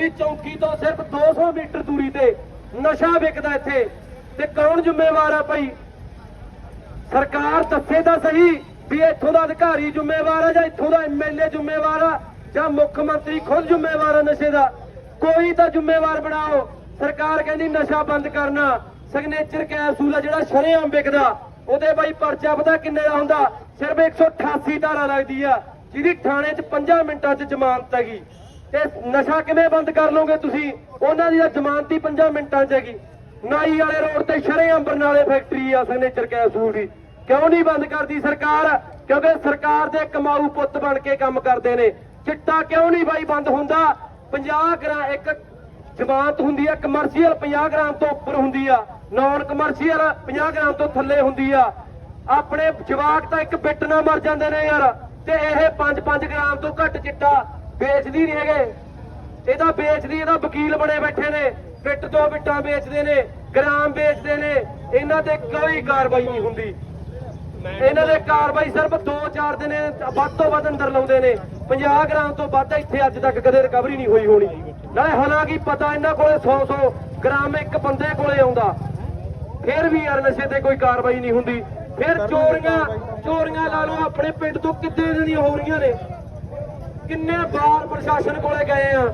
ਤੁਹਾਡੀ ਚੌਂਕੀ ਤੋਂ ਸਿਰਫ 200 ਮੀਟਰ ਦੂਰੀ ਤੇ ਨਸ਼ਾ ਵਿਕਦਾ ਇੱਥੇ। ਤੇ ਕੌਣ ਜ਼ਿੰਮੇਵਾਰ ਆ ਭਾਈ? ਸਰਕਾਰ ਦੱਸੇ ਤਾਂ ਸਹੀ ਵੀ ਇੱਥੋਂ ਦਾ ਅਧਿਕਾਰੀ ਜ਼ਿੰਮੇਵਾਰ ਆ ਜਾਂ ਇੱਥੋਂ ਦਾ ਐਮਐਲਏ ਜ਼ਿੰਮੇਵਾਰ ਆ ਜਾਂ ਮੁੱਖ ਮੰਤਰੀ ਖੁਦ ਜ਼ਿੰਮੇਵਾਰ ਆ ਨਸ਼ੇ ਦਾ? ਕੋਈ ਤਾਂ ਜ਼ਿੰਮੇਵਾਰ ਬਣਾਓ। ਸਰਕਾਰ ਕਹਿੰਦੀ ਨਸ਼ਾ ਬੰਦ ਕਰਨਾ। ਸਿਗਨੇਚਰ ਕੈਪਸੂਲ ਆ ਜਿਹੜਾ ਸ਼ਰੇਆਮ ਵਿਕਦਾ, ਉਹਦੇ ਬਾਈ ਪਰਚਾ ਪਤਾ ਕਿੰਨੇ ਦਾ ਹੁੰਦਾ? ਸਿਰਫ 188 ਧਾਰਾ ਲੱਗਦੀ ਆ, ਜਿਹਦੀ ਥਾਣੇ 'ਚ 5 ਮਿੰਟਾਂ 'ਚ ਜ਼ਮਾਨਤ ਹੈਗੀ। ਤੇ ਨਸ਼ਾ ਕਿਵੇਂ ਬੰਦ ਕਰ ਲਓਗੇ ਤੁਸੀਂ? ਉਹਨਾਂ ਦੀ ਤਾਂ ਜਮਾਨਤੀ ਹੀ 5 ਮਿੰਟਾਂ 'ਚ ਹੈਗੀ। ਨਾਈ ਵਾਲੇ ਰੋਡ ਤੇ ਸ਼ਰੇਆਮ ਬਰਨਾਲੇ ਫੈਕਟਰੀ ਆ ਸਿਗਨੇਚਰ ਕੈਪਸੂਲ ਦੀ। ਕਿਉਂ ਨਹੀਂ ਬੰਦ ਕਰਦੀ ਸਰਕਾਰ? ਕਿਉਂਕਿ ਸਰਕਾਰ ਦੇ ਕਮਾਊ ਪੁੱਤ ਬਣ ਕੇ ਕੰਮ ਕਰਦੇ ਨੇ। ਚਿੱਟਾ ਕਿਉਂ ਨਹੀਂ ਬਾਈ ਬੰਦ ਹੁੰਦਾ? 50 ਗ੍ਰਾਮ ਇੱਕ ਜ਼ਮਾਨਤ ਹੁੰਦੀ ਆ ਕਮਰਸ਼ੀਅਲ 50 ਗ੍ਰਾਮ ਤੋਂ ਉੱਪਰ ਹੁੰਦੀ ਆ। ਨਾਨ ਕਮਰਸ਼ੀਅਲ 50 ਗ੍ਰਾਮ ਤੋਂ ਥੱਲੇ ਹੁੰਦੀ ਆ। ਆਪਣੇ ਜਵਾਕ ਤਾਂ ਇੱਕ ਬਿੱਟ ਨਾ ਮਰ ਜਾਂਦੇ ਨੇ ਯਾਰ। ਤੇ ਇਹ 5-5 ਗ੍ਰਾਮ ਤੋਂ ਘੱਟ ਚਿੱਟਾ ਵੇਚਦੀ ਨਹੀਂ ਹੈਗੇ। ਇਹਦਾ ਵੇਚਦੀ ਇਹਦਾ ਵਕੀਲ ਬਣੇ ਬੈਠੇ ਨੇ। ਬਿੱਟ ਤੋਂ ਬਿੱਟਾਂ ਵੇਚਦੇ ਨੇ ਗ੍ਰਾਮ ਵੇਚਦੇ ਨੇ। ਇਹਨਾਂ ਤੇ ਕੋਈ ਕਾਰਵਾਈ ਨਹੀਂ ਹੁੰਦੀ। ਇਹਨਾਂ ਦੇ ਕਾਰਵਾਈ ਸਿਰਫ 2-4 ਦਿਨ ਵੱਧ ਤੋਂ ਵੱਧ ਅੰਦਰ ਲਾਉਂਦੇ ਨੇ। 50 ਗ੍ਰਾਮ ਤੋਂ ਵੱਧ ਇੱਥੇ ਅੱਜ ਤੱਕ ਕਦੇ ਰਿਕਵਰੀ ਨਹੀਂ ਹੋਈ ਹੋਣੀ। ਨਾਲੇ ਹਾਲਾਂਕਿ ਪਤਾ ਇਹਨਾਂ ਕੋਲੇ 100-100 ਗ੍ਰਾਮ ਇੱਕ ਬੰਦੇ ਕੋਲੇ ਆਉਂਦਾ। ਫਿਰ ਵੀ ਯਾਰ ਨਸ਼ੇ ਤੇ ਕੋਈ ਕਾਰਵਾਈ ਨਹੀਂ ਹੁੰਦੀ। ਫਿਰ ਚੋਰੀਆਂ ਚੋਰੀਆਂ ਲਾ ਲਓ ਆਪਣੇ ਪਿੰਡ ਤੋਂ ਕਿੱਦੇ ਦੀਆਂ ਹੋ ਰਹੀਆਂ ਨੇ। ਕਿੰਨੇ ਵਾਰ ਪ੍ਰਸ਼ਾਸਨ ਕੋਲੇ ਗਏ ਆ?